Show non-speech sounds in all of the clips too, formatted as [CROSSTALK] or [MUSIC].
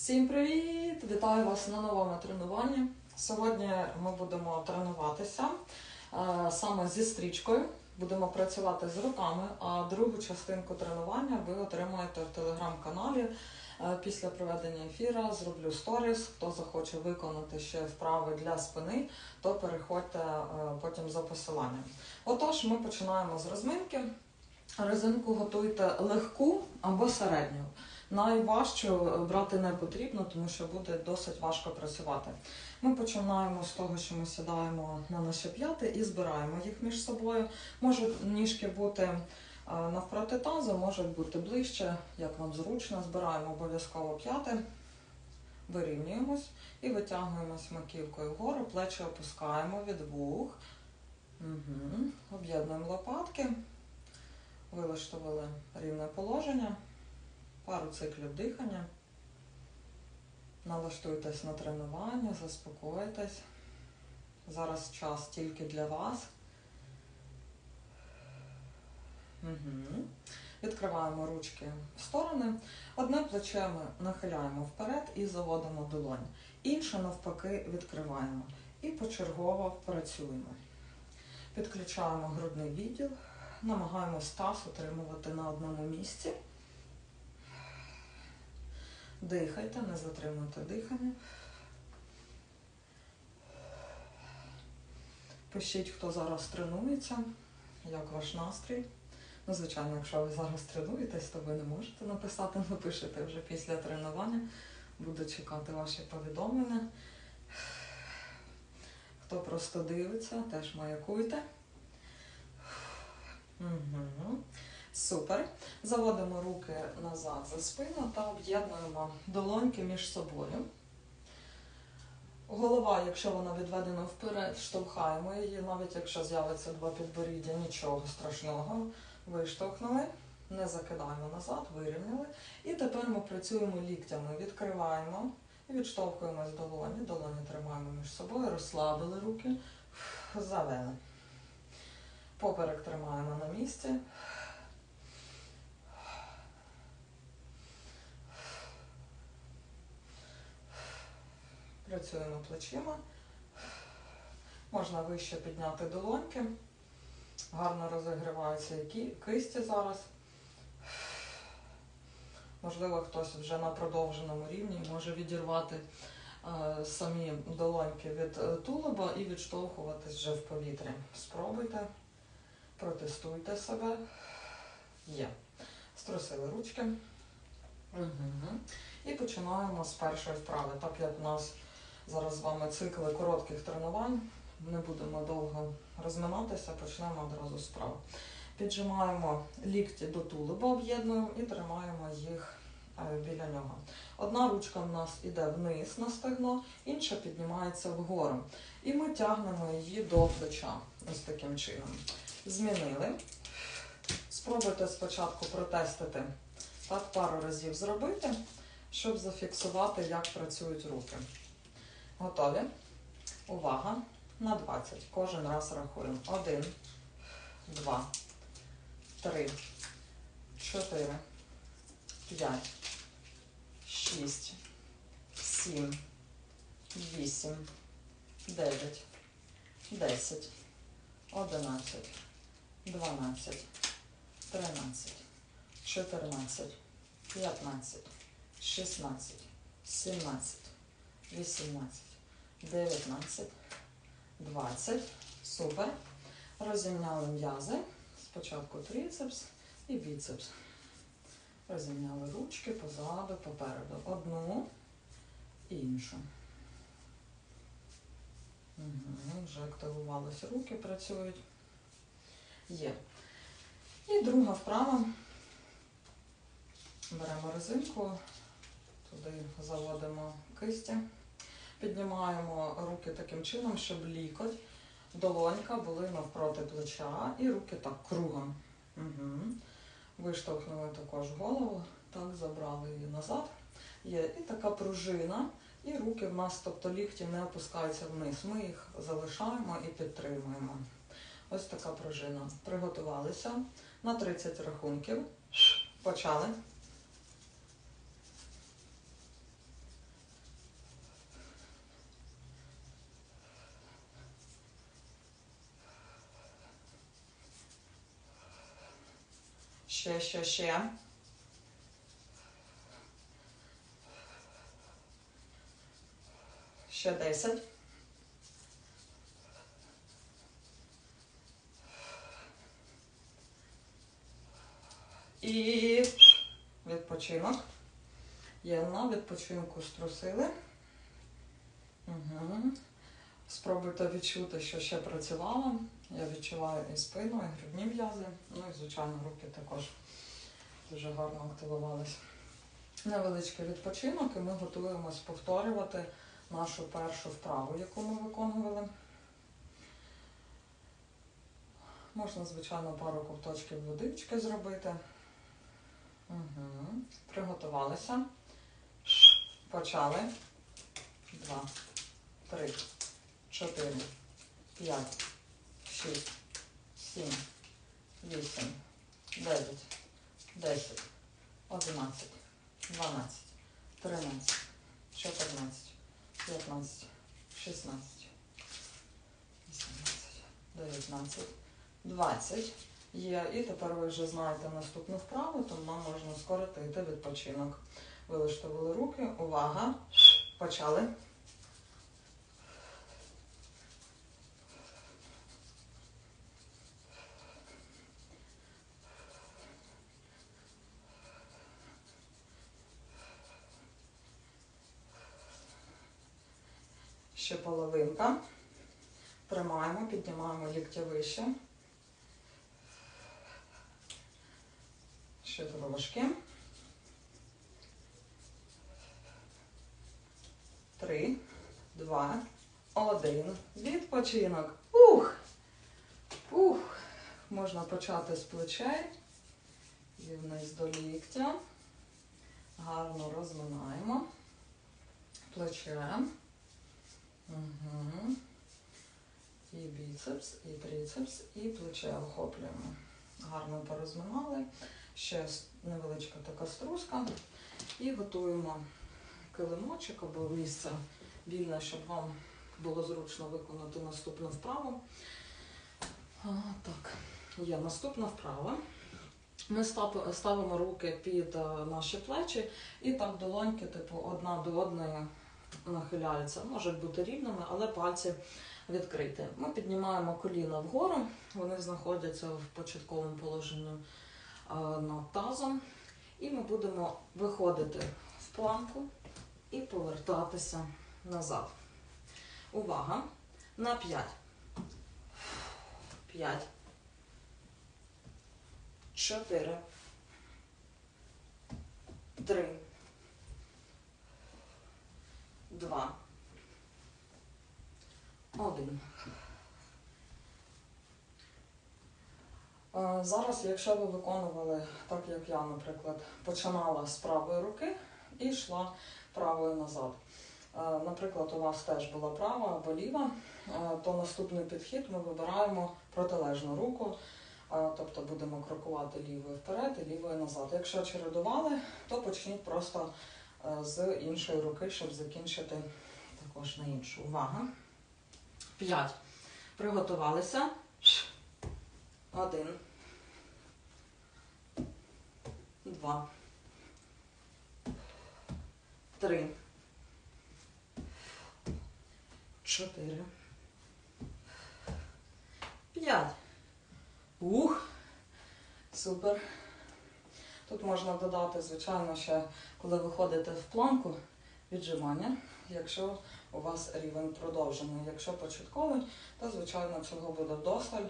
Всім привіт! Вітаю вас на новому тренуванні. Сьогодні ми будемо тренуватися е, саме зі стрічкою. Будемо працювати з руками, а другу частинку тренування ви отримаєте в телеграм-каналі. Е, Після проведення ефіра зроблю сторіс. Хто захоче виконати ще вправи для спини, то переходьте е, потім за посиланням. Отож, ми починаємо з розминки. Резинку готуйте легку або середню. Найважчу брати не потрібно, тому що буде досить важко працювати. Ми починаємо з того, що ми сідаємо на наші п'яти і збираємо їх між собою. Можуть ніжки бути е, навпроти тазу, можуть бути ближче, як вам зручно. Збираємо обов'язково п'яти, вирівнюємось і витягуємось маківкою вгору, плечі опускаємо від вух. Угу. Об'єднуємо лопатки, вилаштували рівне положення пару циклів дихання. Налаштуйтесь на тренування, заспокойтесь. Зараз час тільки для вас. Угу. Відкриваємо ручки в сторони. Одне плече ми нахиляємо вперед і заводимо долонь. Інше навпаки відкриваємо. І почергово працюємо. Підключаємо грудний відділ, намагаємось таз утримувати на одному місці. Дихайте, не затримуйте дихання. Пишіть, хто зараз тренується, як ваш настрій. Ну, звичайно, якщо ви зараз тренуєтесь, то ви не можете написати, [LAUGHS] напишете вже після тренування. Буду чекати ваші повідомлення. Хто просто дивиться, теж маякуйте. Угу. Супер. Заводимо руки назад за спину та об'єднуємо долоньки між собою. Голова, якщо вона відведена вперед, штовхаємо її, навіть якщо з'явиться два підборіддя, нічого страшного. Виштовхнули, не закидаємо назад, вирівняли. І тепер ми працюємо ліктями, відкриваємо і відштовхуємось долоні. Долоні тримаємо між собою, розслабили руки, завели. Поперек тримаємо на місці. Працюємо плечима. Можна вище підняти долоньки. Гарно розігріваються кисті зараз. Можливо, хтось вже на продовженому рівні може відірвати е, самі долоньки від е, тулуба і відштовхуватись вже в повітрі. Спробуйте, протестуйте себе. Є. Струсили ручки. Угу. І починаємо з першої вправи. Так як у нас зараз з вами цикли коротких тренувань, не будемо довго розминатися, почнемо одразу з. Піджимаємо лікті до тулуба, об'єднуємо і тримаємо їх е, біля нього. Одна ручка в нас йде вниз на стегно, інша піднімається вгору. І ми тягнемо її до плеча. Ось таким чином. Змінили. Спробуйте спочатку протестити, так пару разів зробити, щоб зафіксувати, як працюють руки. Готові? Увага! На 20. Кожен раз рахуємо. 1, 2, 3, 4, 5, 6, 7, 8, 9, 10, 11, 12, 13, 14, 15, 16, 17, 18, 19, 20. Супер. Розімняли м'язи. Спочатку трицепс і біцепс. Розімняли ручки позаду, попереду. Одну і іншу. Угу, Вже активувалися руки, працюють. Є. І друга вправа. Беремо резинку, туди заводимо кисті. Піднімаємо руки таким чином, щоб лікоть, долонька були навпроти плеча і руки так кругом. Угу. Виштовхнули також голову, так, забрали її назад. Є і така пружина, і руки в нас, тобто лікті не опускаються вниз. Ми їх залишаємо і підтримуємо. Ось така пружина. Приготувалися на 30 рахунків. Почали. Ще, ще, ще. Ще 10. І відпочинок. Є на відпочинку струсили. Угу. Спробуйте відчути, що ще працювало. Я відчуваю і спину, і грудні м'язи. Ну і, звичайно, руки також дуже гарно активувалися. Невеличкий відпочинок, і ми готуємось повторювати нашу першу вправу, яку ми виконували. Можна, звичайно, пару ковточків водички зробити. Угу. Приготувалися. Почали. Два, три, чотири, п'ять, шість, сім, вісім, дев'ять, десять, одинадцять, дванадцять, тринадцять, чотирнадцять, п'ятнадцять, шістнадцять, вісімнадцять, дев'ятнадцять, двадцять. Є, і тепер ви вже знаєте наступну вправу, тому нам можна скоротити відпочинок. Вилаштували руки. Увага. Почали. Ще половинка. Тримаємо, піднімаємо ліктя вище. Ще трошки. Три, два, один. Відпочинок. Ух! Ух! Можна почати з плечей і вниз до ліктя. Гарно розминаємо. Плече. Угу. І біцепс, і трицепс, і плече охоплюємо. Гарно порозминали. Ще невеличка така струска. І готуємо килимочок або місце вільне, щоб вам було зручно виконати наступну вправу. А, так, є наступна вправа. Ми ставимо руки під е, наші плечі і так долоньки, типу, одна до одної нахиляються. Можуть бути рівними, але пальці відкриті. Ми піднімаємо коліна вгору, вони знаходяться в початковому положенні е, над тазом. І ми будемо виходити в планку і повертатися назад. Увага! На 5. 5. 4. 3. 2. 1. Е, Зараз, якщо ви виконували так, як я, наприклад, починала з правої руки і йшла правою назад. Е, Наприклад, у вас теж була права або ліва, е, то наступний підхід ми вибираємо протилежну руку, тобто будемо крокувати лівою вперед і лівою назад. Якщо чередували, то почніть просто з іншої руки, щоб закінчити також на іншу. Увага. П'ять. Приготувалися. Один. Два. Три. Чотири. П'ять. Ух. Супер. Тут можна додати, звичайно, ще, коли ви ходите в планку, віджимання, якщо у вас рівень продовжений. Якщо початковий, то, звичайно, цього буде вдосталь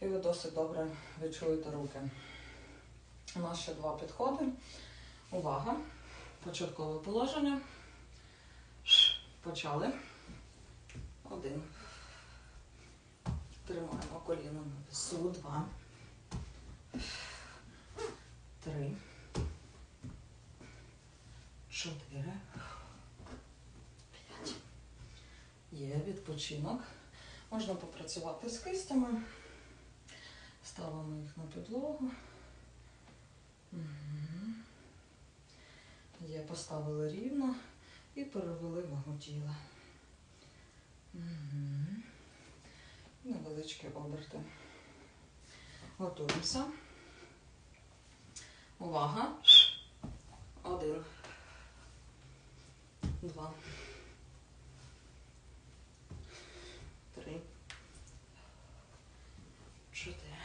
і ви досить добре відчуєте руки. У нас ще два підходи. Увага. Початкове положення. Почали. Один. Тримаємо коліно на весу. Два. Три. Чотири. П'ять. Є відпочинок. Можна попрацювати з кистями. Ставимо їх на підлогу. Є, поставили рівно і перевели вагу тіла. Мгм. Невеличкі оберти. Готуємося. Увага. Один. Два. Три. Чотири.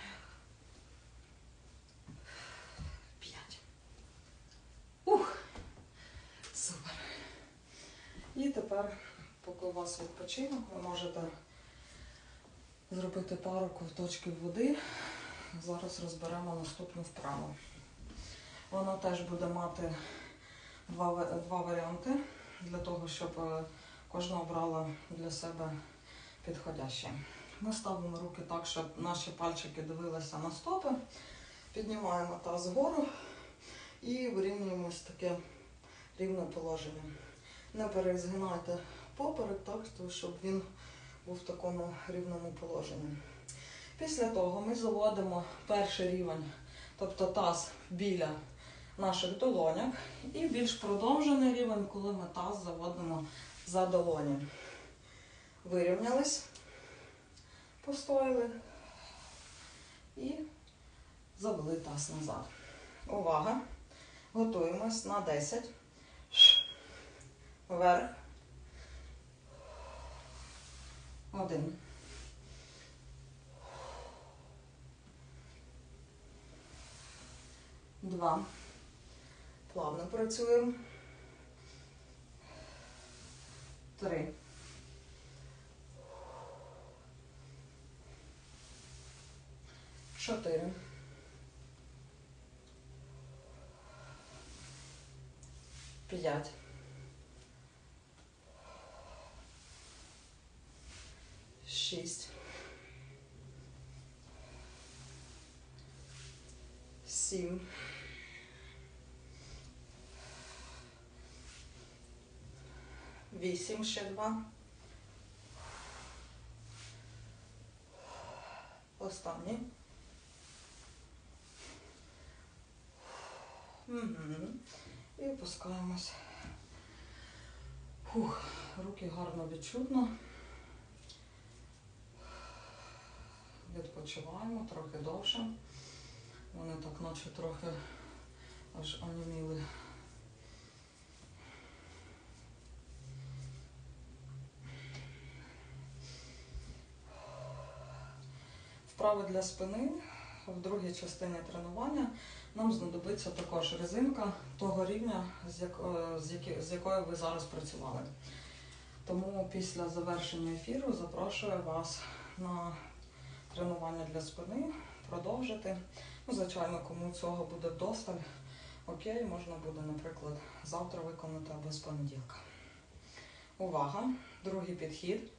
П'ять. Ух. Супер. І тепер, поки у вас відпочинок, ви можете зробити пару ковточків води. Зараз розберемо наступну вправу. Вона теж буде мати два, два варіанти для того, щоб е, кожна обрала для себе підходяще. Ми ставимо руки так, щоб наші пальчики дивилися на стопи, піднімаємо таз вгору і вирівнюємось таке рівне положення. Не перезгинайте поперек, так, щоб він був в такому рівному положенні. Після того ми заводимо перший рівень, тобто таз біля наших долоняк, і більш продовжений рівень, коли ми таз заводимо за долоні. Вирівнялись, постояли і завели таз назад. Увага! Готуємось на 10. Вверх. Один. Два. Плавно працюємо. Три. Чотири. П'ять. Шість. Сім. Вісім ще два. Останній. Угу. І опускаємось. Фух, руки гарно відчутно. Відпочиваємо трохи довше. Вони так наче трохи аж оніміли. Вправи для спини в другій частині тренування нам знадобиться також резинка того рівня, е, з, якою ви зараз працювали. Тому після завершення ефіру запрошую вас на тренування для спини, продовжити. Ну, звичайно, кому цього буде вдосталь, окей, можна буде, наприклад, завтра виконати або з понеділка. Увага! Другий підхід.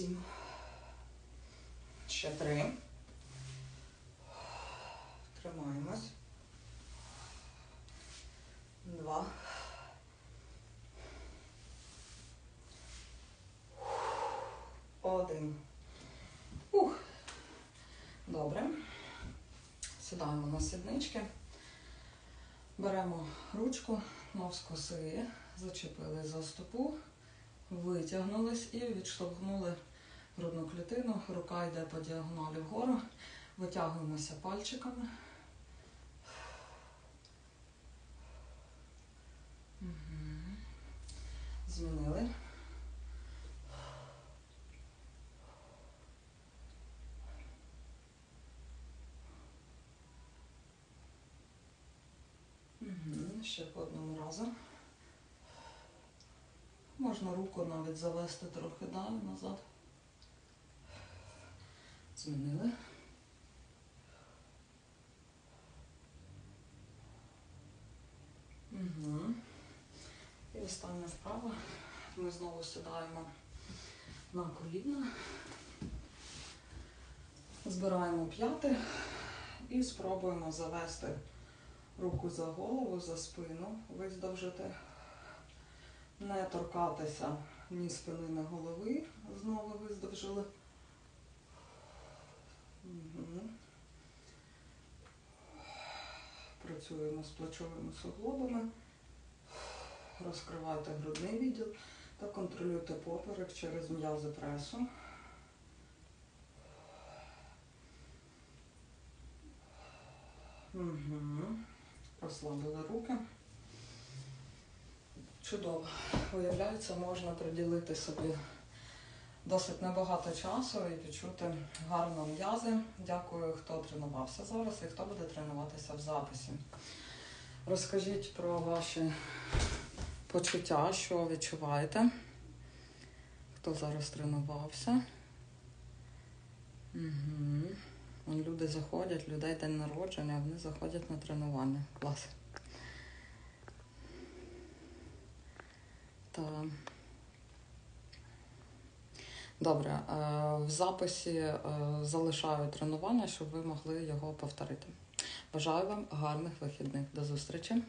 Сім. Ще три. Тримаємось. Два. Один. Ух. Добре. Сідаємо на сіднички. Беремо ручку, навскоси, зачепили за стопу, витягнулись і відштовхнули грудну клітину. Рука йде по діагоналі вгору. Витягуємося пальчиками. Змінили. Ще по одному разу. Можна руку навіть завести трохи далі назад. Змінили. Угу. І остання вправа. Ми знову сідаємо на коліна. Збираємо п'яти і спробуємо завести руку за голову, за спину, виздовжити, не торкатися ні спини, ні голови. Знову виздовжили. Працюємо з плечовими суглобами. Розкривайте грудний відділ та контролюйте поперек через м'язи пресу. Угу. Розслабили руки. Чудово. Виявляється, можна приділити собі досить небагато часу і відчути гарно м'язи. Дякую, хто тренувався зараз і хто буде тренуватися в записі. Розкажіть про ваші почуття, що відчуваєте. Хто зараз тренувався? Угу. Люди заходять, людей день народження, вони заходять на тренування. Клас. Та... Добре, е, в записі е, залишаю тренування, щоб ви могли його повторити. Бажаю вам гарних вихідних. До зустрічі!